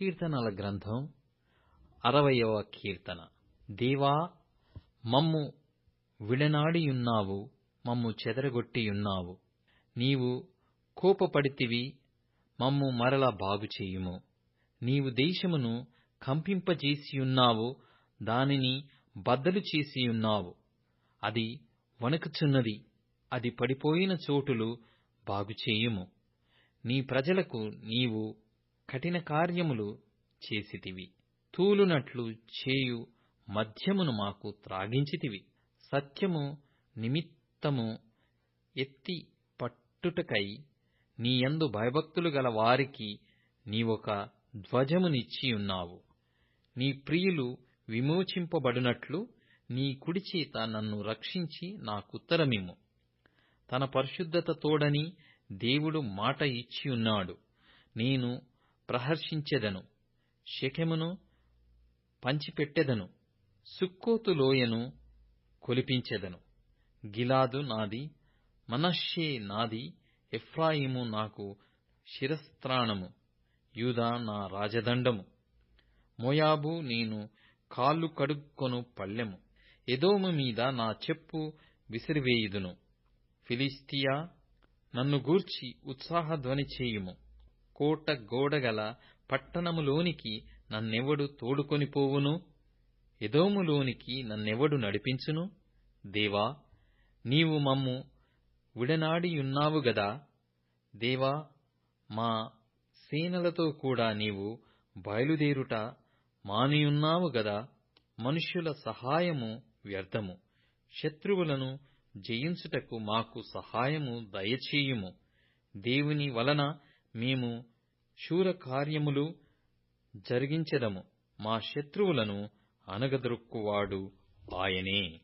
కీర్తనల గ్రంథం అరవయవ కీర్తన. దేవా మమ్ము విడనాడియున్నావు మమ్ము చెదరగొట్టియున్నావు. నీవు కోపపడితివి మమ్ము మరల బాగుచేయుము. నీవు దేశమును కంపింపజేసియున్నావు దానిని బద్దలు చేసియున్నావు. అది వణకుచున్నది అది పడిపోయిన చోటులు బాగుచేయుము. నీ ప్రజలకు నీవు కఠిన కార్యములు చేసితివి. తూలునట్లు చేయు మద్యమును మాకు త్రాగించితివి. సత్యము నిమిత్తము ఎత్తి పట్టుటకై నీయందు భయభక్తులు గల వారికి నీవొక ధ్వజమునిచ్చియున్నావు. నీ ప్రియులు విమోచింపబడునట్లు నీ కుడిచేత నన్ను రక్షించి నాకుత్తరమిమ్ము. తన పరిశుద్ధత తోడని దేవుడు మాట ఇచ్చియున్నాడు. నేను ప్రహర్షించెదను. షెకెమును పంచిపెట్టెదను. సుక్కోతు లోయను కొలిపించెదను. గిలాదు నాది మనషే నాది ఎఫ్రాయిము నాకు శిరస్త్రాణము యూదా నా రాజదండము. మోయాబు నేను కాళ్ళు కడుక్కొను పళ్ళెము. ఎదోము మీద నా చెప్పు విసిరివేయుదును. ఫిలిస్తియా నన్ను గూర్చి ఉత్సాహధ్వని చేయుము. కోట గోడగల పట్టణములోనికి నన్నెవడు తోడుకొని పోవును? ఎదోములోనికి నన్నెవడు నడిపించును? దేవా నీవు మమ్ము విడనాడియున్నావు గదా? దేవా మా సేనలతో కూడా నీవు బయలుదేరుట మానియున్నావు గదా? మనుష్యుల సహాయము వ్యర్థము. శత్రువులను జయించుటకు మాకు సహాయము దయచేయుము. దేవుని వలన మేము శూరకార్యములు జరిగించెదము. మా శత్రువులను అణగదొక్కువాడు ఆయనే.